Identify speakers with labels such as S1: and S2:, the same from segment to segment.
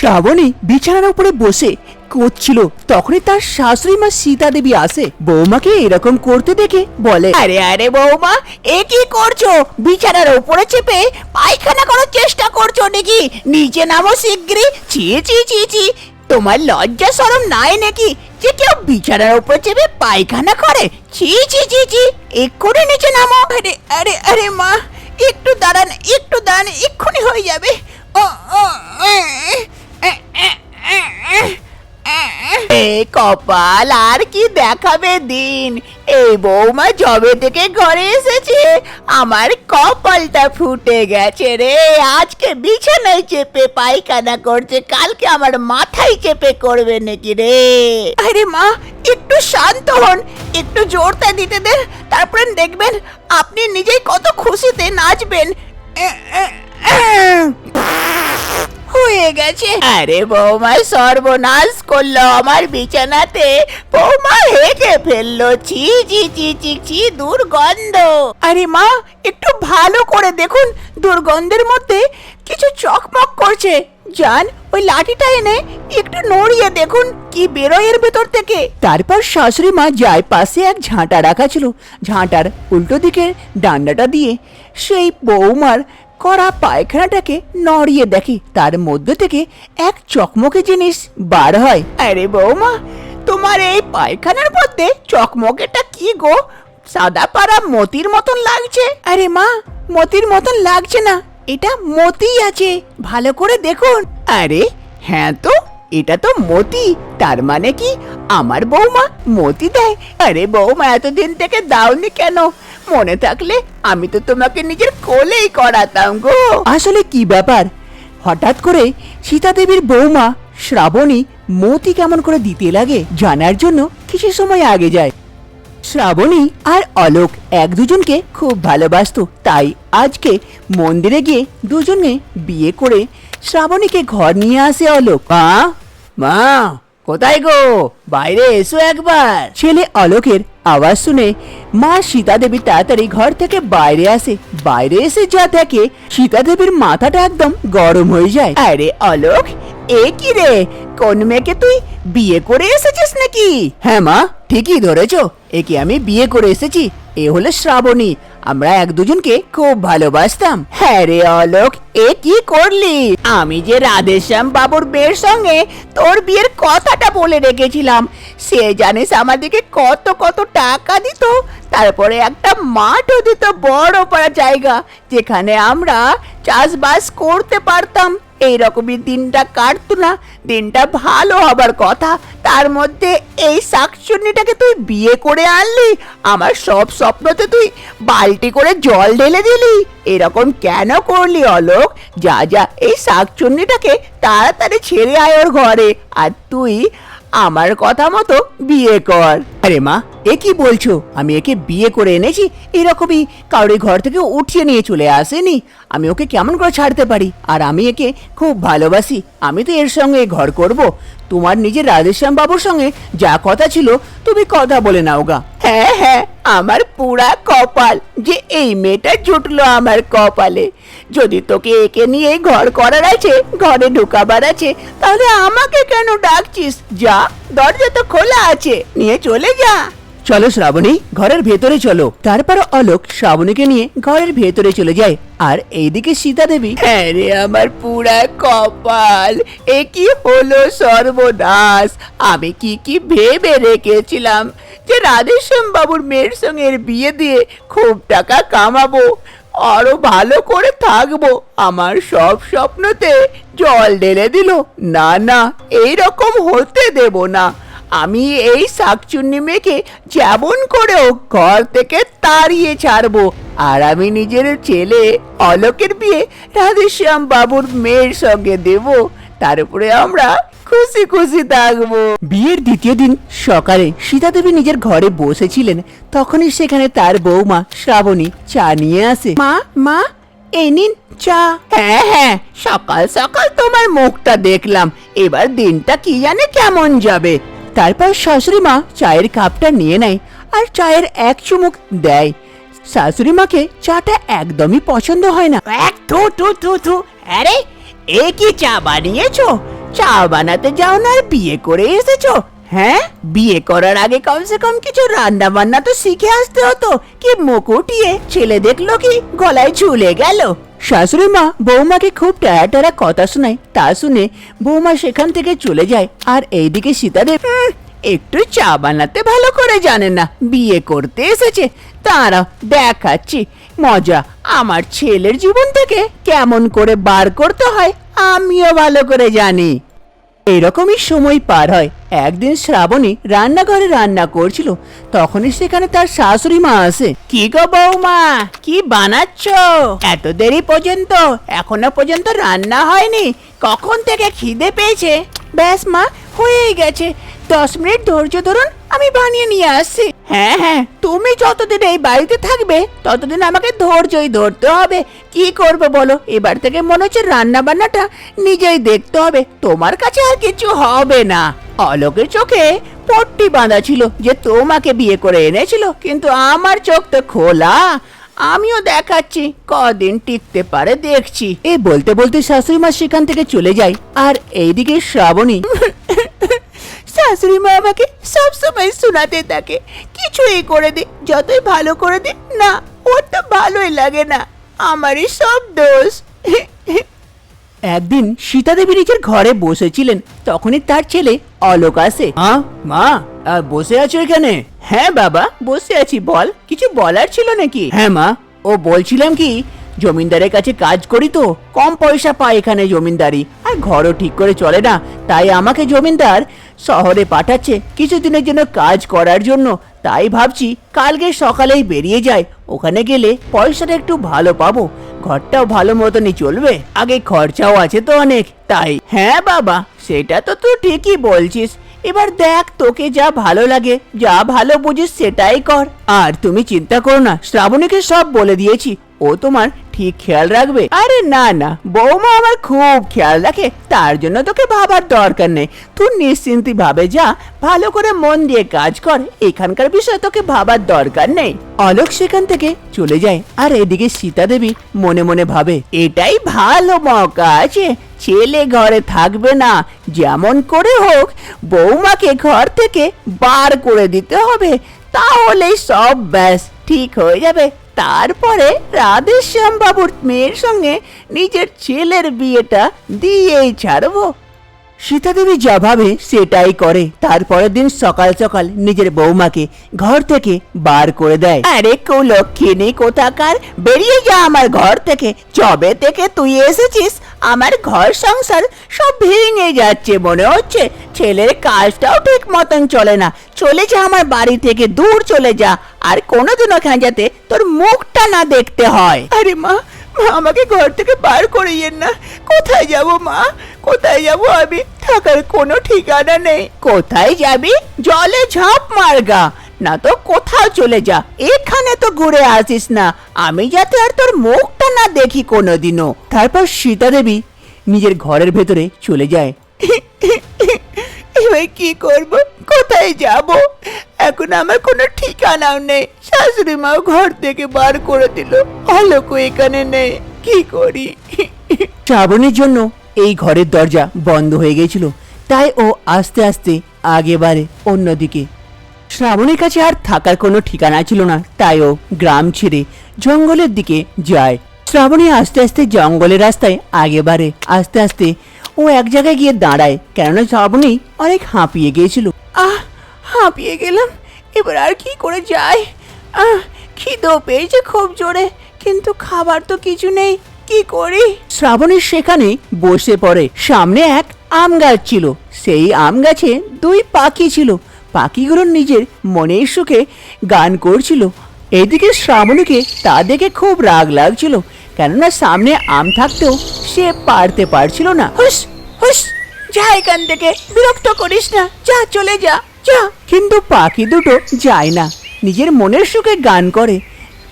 S1: শ্রাবণী বিছানার উপরে বসে করছিল। তখনই তার শাশুড়ি মা সীতা দেবী আসে। বৌমাকে এরকম করতে দেখে বলে,
S2: আরে আরে বৌমা, এ কি করছ? বিছানার উপরে চেপে পায়খানা করার চেষ্টা করছ নাকি? নিচে নামো শিগগিরই। ছি ছি চি ছি। তোমার লজ্জা শরম নাই নাকি যে কেউ বিছানার উপরে চেপে পায়খানা করে? ছি ছি ছি ছি। এক্ষুনি নিচে নামো। আরে আরে আরে মা, একটু দাঁড়ান একটু দাঁড়ান, এক্ষুনি হয়ে যাবে। ও ও এ, এ, এ, এ, এ, এ কপাল আর কি দেখাবে দিন? এই বৌমা জবে থেকে ঘরে এসেছে আমার কপালটা ফুটে গেছে রে। আজকে বিছানায় চেপে পায়খানা করছে কালকে আমার মাথায় চেপে করবে নাকি রে? আরে মা একটু শান্ত হন একটু জোরটা দিতে দেন তারপরে দেখবেন আপনি নিজেই কত খুশিতে নাচবেন। হয়ে গেছে। আরে বৌমা সর্বনাশ করল আমার বিছানাতে। বৌমা হেঁটে ফেলল। ছি ছি ছি ছি ছি দুর্গন্ধ। আরে মা একটু ভালো করে দেখুন। দুর্গন্ধের মধ্যে কিছু চকমক করছে। জান ওই লাঠিটা এনে একটু নড়িয়ে দেখুন কি বেরোয় এর ভেতর থেকে।
S1: তারপর শাশুড়ি মা যায় পাশে এক ঝাঁটা রাখা ছিল। ঝাঁটার উল্টো দিকে ডান্ডাটা দিয়ে সেই বৌমার করা পায়খানাটাকে নড়িয়ে দেখে। তার মধ্যে থেকে এক চকমকে জিনিস বার হয়।
S2: আরে বৌমা, তোমার এই পায়খানার মধ্যে চকমকেটা কি গো? সাদা পাড়া মতির মতন লাগছে। আরে মা, মতির মতন লাগছে না। এটা মতি আছে। ভালো করে দেখুন। আরে হ্যাঁ তো। এটা তো মতি তার মানে কি? আমার বৌমা মতি দেয়। আরে বৌমা এতদিন থেকে দাওনি কেন? মনে থাকলে আমি তো তোমাকে নিজের কোলেই করাতাম গো।
S1: আসলে কি ব্যাপার? হঠাৎ করে সীতা দেবীর বৌমা শ্রাবণী মতি কেমন করে দিতে লাগে জানার জন্য কিছু সময় আগে যায়? শ্রাবণী আর অলোক এক দুজনকে খুব ভালোবাসতো তাই আজকে মন্দিরে গিয়ে দুজনে বিয়ে করে শ্রাবণীকে ঘর নিয়ে আসে অলোক। মা কোথায় গো? বাইরে এসো একবার। ছেলে অলোকের আওয়াজ শুনে মা সীতা দেবী তাড়াতাড়ি ঘর থেকে বাইরে আসে। বাইরে এসে যা দেখে সীতা দেবীর মাথাটা একদম গরম হয়ে যায়।
S2: আরে অলোক এ কি রে? কোন মেয়েকে তুই বিয়ে করে এসেছিস নাকি?
S1: হ্যাঁ মা ঠিকই ধরেছ। একে আমি বিয়ে করে এসেছি। এ হলো শ্রাবণী। আমরা এক দুজনকে খুব ভালোবাসতাম।
S2: হ্যাঁ রে অলোক, এ কি করলি? আমি যে রাধেশ্যাম বাবুর মেয়ের সঙ্গে তোর বিয়ের কথাটা বলে রেখেছিলাম, সে জানিস আমাদেরকে কত কত টাকা দিত, তারপরে একটা মাঠও দিত বড় পাড়া জায়গা, যেখানে আমরা চাষবাস করতে পারতাম। এইরকমই দিনটা কাটতো না, দিনটা ভালো হবার কথা। তার মধ্যে এই শাকচুন্নিটাকে তুই বিয়ে করে আনলি, আমার সব স্বপ্নতে তুই বালতি করে জল ঢেলে দিলি। এরকম কেন করলি অলোক? যা যা, এই শাকচুন্নিটাকে তাড়াতাড়ি ছেড়ে আয় ওর ঘরে, আর তুই আমার কথা মতো বিয়ে কর।
S1: আরে মা এ কি বলছো? আমি একে বিয়ে করে এনেছি, এরকমই কারোর ঘর থেকে উঠিয়ে নিয়ে চলে আসেনি। আমি ওকে কেমন করে ছাড়তে পারি? আর আমি একে খুব ভালোবাসি। আমি তো এর সঙ্গে ঘর করব। তোমার নিজের রাধেশ্যাম বাবুর সঙ্গে যা কথা ছিল, তুমি কথা বলে নাও গা।
S2: হ্যাঁ হ্যাঁ আমার পুরা কপাল যে এই মেয়েটা জুটলো আমার কপালে। যদি তোকে একে নিয়ে ঘর করার আছে, ঘরে ঢুকাবার আছে, তাহলে আমাকে কেন ডাকছিস? যা, দরজা তো খোলা আছে, নিয়ে চলে যা।
S1: চলো শ্রাবণী, ঘরের ভেতরে চলো। তারপর অলোক শ্রাবণীকে নিয়ে ঘরের ভেতরে চলে যায়। আর এইদিকে সীতা দেবী
S2: হ্যাঁ রে, আমার পুরা কপাল। এ কি হলো সর্বনাশ? আমি কি কি ভেবে রেখেছিলাম যে রাধেশ্যাম বাবুর মেয়ের সঙ্গে এর বিয়ে দিয়ে খুব টাকা কামাবো, আরও ভালো করে থাকব। আমার সব স্বপ্নতে জল ঢেলে দিল। না না এই রকম হতে দেব না। আমি এই শাকচুন্নি মেয়েকে যেমন করেও ঘর থেকে তাড়িয়ে ছাড়বো আর আমি নিজের ছেলে অলোকের বিয়ে রাধেশ্যাম বাবুর মেয়ের সঙ্গে দেব তারপরে আমরা খুশি খুশি থাকব।
S1: বিয়ের দ্বিতীয় দিন সকালে সীতা দেবী নিজের ঘরে বসেছিলেন তখনই সেখানে তার বৌমা শ্রাবণী চা নিয়ে আসে।
S2: মা মা এই নিন চা। হ্যাঁ হ্যাঁ সকাল সকাল তোমার মুখটা দেখলাম এবার দিনটা কি জানে কেমন যাবে।
S1: তারপর শাশুড়ি মা চায়ের কাপটা নিয়ে নেয় আর চায়ের এক চুমুক দেয়। শাশুড়ি মাকে চাটা একদমই পছন্দ হয় না।
S2: এক থু থু থু থু। আরে, এ কি চা বানিয়েছো? চা বানাতে যাও না আর বিয়ে করে এসেছ? হ্যাঁ? বিয়ে করার আগে কমসে কম কিছু রান্না বান্না তো শিখে আসতে হতো। কি মুকুটিয়ে, ছেলে দেখল কি? গলায় ঝুলে গেল।
S1: শাশুড়ি মা বৌমাকে খুব টায়া টায়া কথা শোনায়। তা শুনে বৌমা সেখান থেকে চলে যায় আর এইদিকে সীতাদেব
S2: একটু চা বানাতে ভালো করে জানে না, বিয়ে করতে এসেছে। তারা দেখাচ্ছি। মজা, আমার ছেলের জীবন থেকে কেমন করে বার করতে হয়, আমিও ভালো করে জানি।
S1: এরকমই সময় পার হয়। একদিন শ্রাবণী রান্নাঘরে রান্না করছিল, তখনই সেখানে তার শাশুড়ি মা আসে।
S2: কি গো বৌমা, কি বানাচ্ছ? এত দেরি পর্যন্ত, এখনও পর্যন্ত রান্না হয়নি। কখন থেকে খিদে পেয়েছে? ব্যাস মা, হয়েই গেছে। দশ মিনিট ধৈর্য ধরুন, আমি বানিয়ে নিয়ে আসছি। হ্যাঁ হ্যাঁ তুমি যতদিন এই বাড়িতে থাকবে, ততদিন আমাকে ধৈর্যই ধরতে হবে। কি করবে বলো? এবার থেকে মনে হচ্ছে রান্না বান্নাটা নিজেই দেখতে হবে। তোমার কাছে আর কিছু হবে না। অলোকের চোখে পট্টি বাঁধা ছিল যে তোমাকে বিয়ে করে এনেছিল, কিন্তু আমার চোখ তো খোলা। আমিও দেখাচ্ছি, কদিন টিকতে পারে দেখছি।
S1: এ বলতে বলতে শাশুড়ি মা সেখান থেকে চলে যায়, আর এইদিকে শ্রাবণী।
S2: শাশুড়ি মা আমাকে সবসময় শোনাতে থাকে, কিছুই করে দে, যতই ভালো করে দে, না, ওর তো ভালোই লাগে না, আমারই সব দোষ।
S1: একদিন সীতাদেবী নিজের ঘরে বসেছিলেন তখনই তার ছেলে অলোক আসে। মা মা বসে আছো এখানে?
S2: হ্যাঁ বাবা বসে আছি বল কিছু বলার ছিল নাকি?
S1: হ্যাঁ মা ও বলছিলাম কি জমিদারের কাছে কাজ করি তো কম পয়সা পাই এখানে জমিদারি আর ঘরও ঠিক করে চলে না তাই আমাকে জমিদার শহরে পাঠাচ্ছে কিছুদিনের জন্য কাজ করার জন্য তাই ভাবছি কালকে সকালেই বেরিয়ে যায় ওখানে গেলে পয়সাটা একটু ভালো পাবো ঘরটাও ভালো মতনই চলবে। আগে খরচাও আছে তো অনেক, তাই।
S2: হ্যাঁ বাবা, সেটা তো তুই ঠিকই বলছিস। এবার দেখ তোকে যা ভালো লাগে, যা ভালো বুঝিস সেটাই কর।
S1: আর তুমি চিন্তা করো না, শ্রাবণীকে সব বলে দিয়েছি। ও তোমার ঠিক খেয়াল রাখবে?
S2: আরে না না। বৌমা আমার খুব খেয়াল রাখে। তার জন্য তোকে ভাবার দরকার নেই। তুই নিশ্চিন্তি ভাবে যা, ভালো করে মন দিয়ে কাজ কর। এখানকার বিষয়ে তোকে ভাবার দরকার নেই।
S1: অলোক সেখান থেকে চলে যায়। আর এদিকে সীতা দেবী মনে মনে ভাবে,
S2: এটাই ভালো মৌকা আছে। ছেলে ঘরে থাকবে না। যেমন করে হোক, বৌমাকে ঘর থেকে বার করে দিতে হবে। তাহলেই সব ব্যাস, ঠিক হয়ে যাবে। তারপরে রাধেশ্যাম বাবুর মেয়ের সঙ্গে নিজের ছেলের বিয়েটা দিয়েই ছাড়বো।
S1: সীতা দেবী যা ভাবে সেটাই করে। তারপরের দিন সকাল সকাল নিজের বৌমাকে ঘর থেকে বার করে দেয়।
S2: আরে নেই কোথাকার? বেরিয়ে যা আমার ঘর থেকে। চবে থেকে তুই এসেছিস আমার ঘর সংসার সব ভেঙে যাচ্ছে মনে হচ্ছে। ছেলের কাজটাও ঠিক মতন চলে না। চলে যা আমার বাড়ি থেকে দূর চলে যা। আর কোনোদিনও ওখানে যাতে তোর মুখটা না দেখতে হয়। আরে মা মা আমাকে ঘর থেকে বার করিয়েন না। কোথায় যাব মা? কোথায় যাব আমি? থাকার কোনো ঠিকানা নেই। কোথায় যাবি? জলে ঝাঁপ মারগা। না তো কোথাও চলে যা এখানে তো ঘুরে আসিস না। আমি যাতে আর তোর মুখটা না দেখি কোনোদিনও।
S1: তারপর সীতা দেবী নিজের ঘরের ভেতরে চলে যায়।
S2: এবার কি করব? কোথায় যাব? এখন আমার কোনো ঠিকানাও নেই। শাশুড়ি মাও ঘর থেকে বার করে দিল। আলোকও এখানে নেই। কি করি?
S1: শ্রাবণের জন্য এই ঘরের দরজা বন্ধ হয়ে গিয়েছিল তাই ও আস্তে আস্তে আগে বাড়ে অন্যদিকে। শ্রাবণের কাছে আর থাকার কোনো ঠিকানা ছিল না। তাই ও গ্রাম ছেড়ে জঙ্গলের দিকে যায়। শ্রাবণী আস্তে আস্তে জঙ্গলের রাস্তায় আগে বাড়ে। আস্তে আস্তে ও এক জায়গায় গিয়ে দাঁড়ায়, কেননা শ্রাবণী অনেক হাঁপিয়ে গিয়েছিল।
S2: আহ, হাঁপিয়ে গেলাম। এবার আর কি করে যায়? আহ, খিদেও পেয়েছে খুব জোরে, কিন্তু খাবার তো কিছু নেই। কি করি?
S1: শ্রাবণীর সেখানে বসে পড়ে। সামনে এক আম গাছ ছিল। সেই আম গাছে দুই পাখি ছিল। পাখিগুলো নিজের মনের সুখে গান করছিল। এদিকে শ্রাবণীকে তা দেখে খুব রাগ লাগছিল কেননা সামনে আম থাকতেও সে পারতে পারছিল না।
S2: হুস হুস যা এখান থেকে বিরক্ত করিস না যা চলে যা যা।
S1: কিন্তু পাখি দুটো যায় না নিজের মনের সুখে গান করে।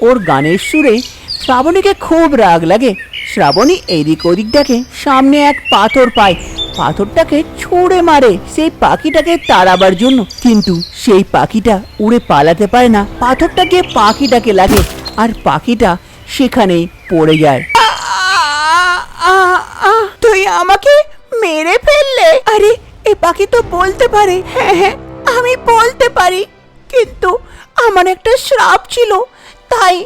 S1: ওর গানের সুরে শ্রাবণীকে খুব রাগ লাগে। শ্রাবণী এদিক ওদিক দেখে সামনে এক পাথর পায় পাথরটাকে ছুঁড়ে মারে। সেই পাখিটাকে তাড়াবার জন্য। কিন্তু সেই পাখিটা উড়ে পালাতে পারে না। পাথরটা গিয়ে পাখিটাকে লাগে আর পাখিটা সেখানেই পড়ে যায়।
S2: তুই আমাকে মেরে ফেললে? আরে, এ পাখি তো বলতে পারে। হ্যাঁ হ্যাঁ আমি বলতে পারি। কিন্তু আমার একটা শ্রাপ ছিল। তাই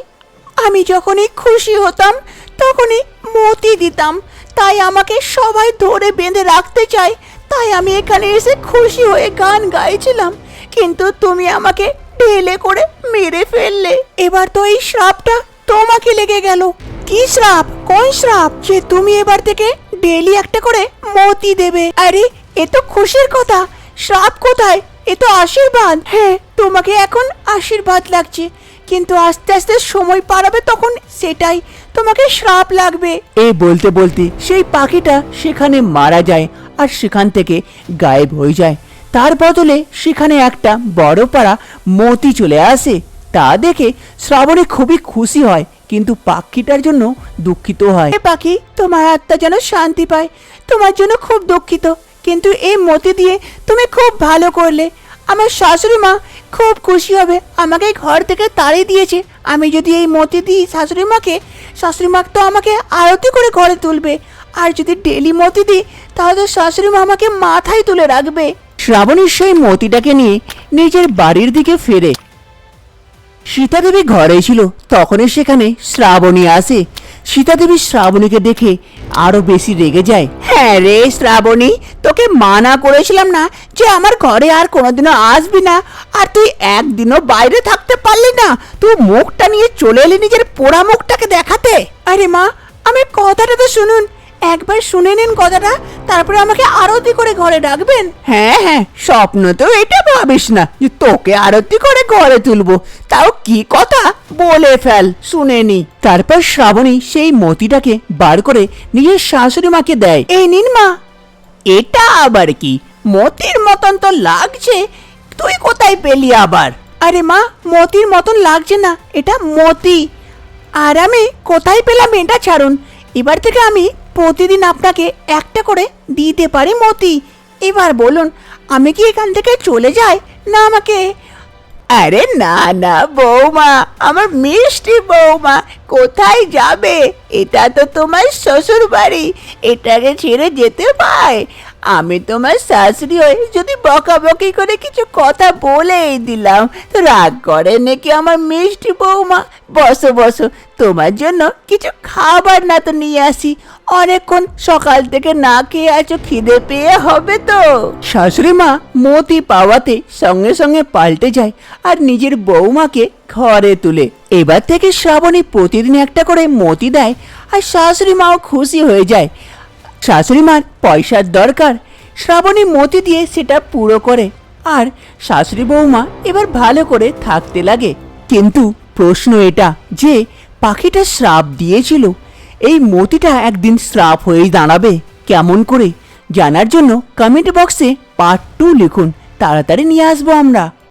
S2: আমি যখনই খুশি হতাম, তখনই মতি দিতাম। তাই আমাকে সবাই ধরে বেঁধে রাখতে চায়। তাই আমি এখানে এসে খুশি হয়ে গান গাইছিলাম। কিন্তু তুমি আমাকে ঢেলে করে মেরে ফেললে। এবার তো এই শ্রাপটা তোমাকে লেগে গেল। কি শ্রাপ কোন শ্রাপ যে তুমি এবার থেকে ডেলি একটা করে মতি দেবে। আরে, এ তো খুশির কথা। শ্রাপ কোথায়? এ তো আশীর্বাদ। হ্যাঁ তোমাকে এখন আশীর্বাদ লাগছে। কিন্তু আস্তে আস্তে সময় পারাবে তখন সেটাই। তোমাকে শ্রাপ লাগবে।
S1: এই বলতে বলতে সেই পাখিটা সেখানে মারা যায় আর সেখান থেকে গায়েব হয়ে যায়। তার বদলে সেখানে একটা বড় পাড়া মতি চলে আসে। তা দেখে শ্রাবণী খুবই খুশি হয় কিন্তু পাখিটার জন্য দুঃখিত হয়।
S2: পাখি তোমার আত্মা যেন শান্তি পায় তোমার জন্য খুব দুঃখিত। কিন্তু এই মতি দিয়ে তুমি খুব ভালো করলে। আমার শাশুড়ি মা খুব খুশি হবে। আমাকে ঘর থেকে তাড়িয়ে দিয়েছে। আমি যদি এই মতি দিই শাশুড়ি মাকে, শাশুড়ি মা তো আমাকে আরতি করে ঘরে তুলবে। আর যদি ডেলি মতি দিই, তাহলে তো শাশুড়ি মা আমাকে মাথায় তুলে রাখবে।
S1: শ্রাবণী সেই মতিটাকে নিয়ে নিজের বাড়ির দিকে ফেরে। সীতাদেবী ঘরে ছিল তখনই সেখানে শ্রাবণী আসে। সীতাদেবী শ্রাবণীকে দেখে আরও বেশি রেগে যায়।
S2: হ্যাঁ রে শ্রাবণী তোকে মানা করেছিলাম না যে আমার ঘরে আর কোনোদিনও আসবি না। আর তুই একদিনও বাইরে থাকতে পারলি না। তুই মুখটা নিয়ে চলে এলি নিজের পোড়া মুখটাকে দেখাতে। আরে মা আমি কথাটা তো শুনুন। একবার শুনে নিন কথাটা তারপরে আমাকে আরতি করে ঘরে ডাকবেন। হ্যাঁ হ্যাঁ স্বপ্ন তো এটা ভাবিস না যে তোকে আরতি করে ঘরে তুলবো। তাও কি কথা? বলে ফেল শুনে নি।
S1: তারপর শ্রাবণী সেই মতিটাকে বার করে নিজের শাশুড়ি মাকে দেয়।
S2: এই নিন মা। এটা আবার কি? মতির মতন তো লাগছে তুই কোথায় পেলি আবার? আরে মা মতির মতন লাগছে না এটা মতি। আর আমি কোথায় পেলাম এটা ছাড়ুন। এবার থেকে আমি প্রতিদিন আপনাকে একটা করে দিতে পারি মতি। এবার বলুন, আমি কি এখান থেকে চলে যাই? না আমাকে। আরে না না, বৌমা, আমার মিষ্টি বৌমা, কোথায় যাবে? এটা তো তোমার শ্বশুর বাড়ি এটাকে ছেড়ে যেতে পায়। আমি তোমার শাশুড়ি হয়ে যদি বকাবকি করে কিছু কথা বলেই দিলাম, তো রাগ করে নাকি আমার মিষ্টি বৌমা? বসো বসো, তোমার জন্য কিছু খাবার না তো নিয়ে আসি। অনেকক্ষণ সকাল থেকে না খেয়ে আছো, খিদে পেয়ে হবে তো।
S1: শাশুড়ি মা মতি পাওয়াতে সঙ্গে সঙ্গে পাল্টে যায় আর নিজের বৌমাকে ঘরে তুলে। এবার থেকে শ্রাবণী প্রতিদিন একটা করে মতি দেয় আর শাশুড়ি মাও খুশি হয়ে যায়। শাশুড়ি মার পয়সার দরকার। শ্রাবণী মতি দিয়ে সেটা পুরো করে। আর শাশুড়ি বৌমা এবার ভালো করে থাকতে লাগে। কিন্তু প্রশ্ন এটা যে, পাখিটা শ্রাপ দিয়েছিল। এই মতিটা একদিন শ্রাপ হয়েই দাঁড়াবে। কেমন করে? জানার জন্য কমেন্ট বক্সে পার্ট টু লিখুন। তাড়াতাড়ি নিয়ে আসব আমরা।